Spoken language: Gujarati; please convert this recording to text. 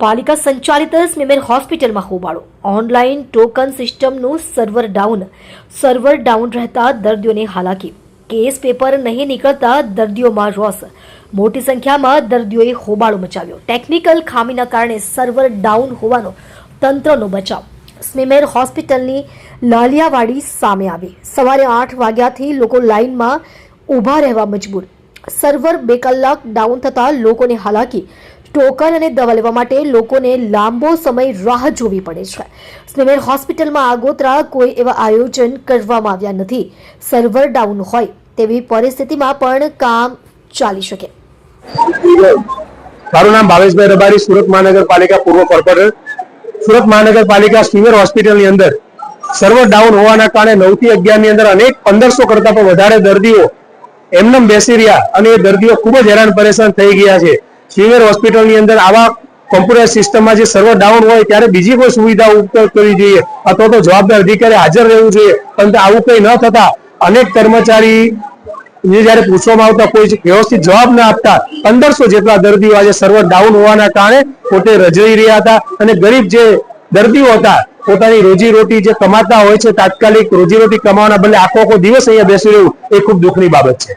પાલિકા સંચાલિત સ્મીમેર હોસ્પિટલમાં હોબાળો. ઓનલાઈન ટોકન સિસ્ટમનું સર્વર ડાઉન. સર્વર ડાઉન રહેતા દર્દીઓને હાલાકી. કેસ પેપર નહીં નીકળતા દર્દીઓમાં રોષ. મોટી સંખ્યામાં દર્દીઓએ હોબાળો મચાવ્યો. ટેકનિકલ ખામીના કારણે સર્વર ડાઉન હોવાનો તંત્રનો બચાવ. સ્મીમેર હોસ્પિટલની લાલિયાવાડી સામે આવી. સવારે આઠ વાગ્યાથી લોકો લાઇનમાં ઊભા રહેવા મજબૂર. સર્વર બે કલાક ડાઉન થતાં લોકોને હાલાકી. ટોકન અને દવા લેવા માટે લોકોને લાંબો સમય રાહ જોવી પડે છે. સ્મીમેર હોસ્પિટલમાં આગોતરા કોઈ એવા આયોજન કરવામાં આવ્યા નથી. સર્વર ડાઉન હોય તેવી પરિસ્થિતિમાં પણ કામ ચાલી શકે. મારું નામ ભાવેશભાઈ રબારી, સુરત મહાનગરપાલિકા પૂર્વ કોર્પોરેટર. સુરત મહાનગરપાલિકા સિવિલ હોસ્પિટલની અંદર સર્વર ડાઉન હોવાના કારણે નવથી અગિયારની અંદર અનેક પંદરસો કરતા પણ વધારે દર્દીઓ એમનેમ બેસી રહ્યા અને એ દર્દીઓ ખૂબ જ હેરાન પરેશાન થઈ ગયા છે. સિવિલ હોસ્પિટલની અંદર આવા કોમ્પ્યુટર સિસ્ટમમાં જે સર્વર ડાઉન હોય ત્યારે બીજી કોઈ સુવિધા ઉપલબ્ધ કરવી જોઈએ અથવા તો જવાબદાર અધિકારી હાજર રહેવું જોઈએ. પરંતુ આવું કંઈ ન થતા અનેક કર્મચારી જે જયારે પૂછવામાં આવતા કોઈ વ્યવસ્થિત જવાબ ના આપતા પંદરસો જેટલા દર્દીઓ આજે સર્વર ડાઉન હોવાના કારણે પોતે રજાઈ રહ્યા હતા અને ગરીબ જે દર્દીઓ હતા પોતાની રોજી રોટી જે કમાતા હોય છે, તાત્કાલિક રોજી રોટી કમાવાના બદલે આખો આખો દિવસ અહીંયા બેસી રહેવું એ ખૂબ દુઃખની બાબત છે.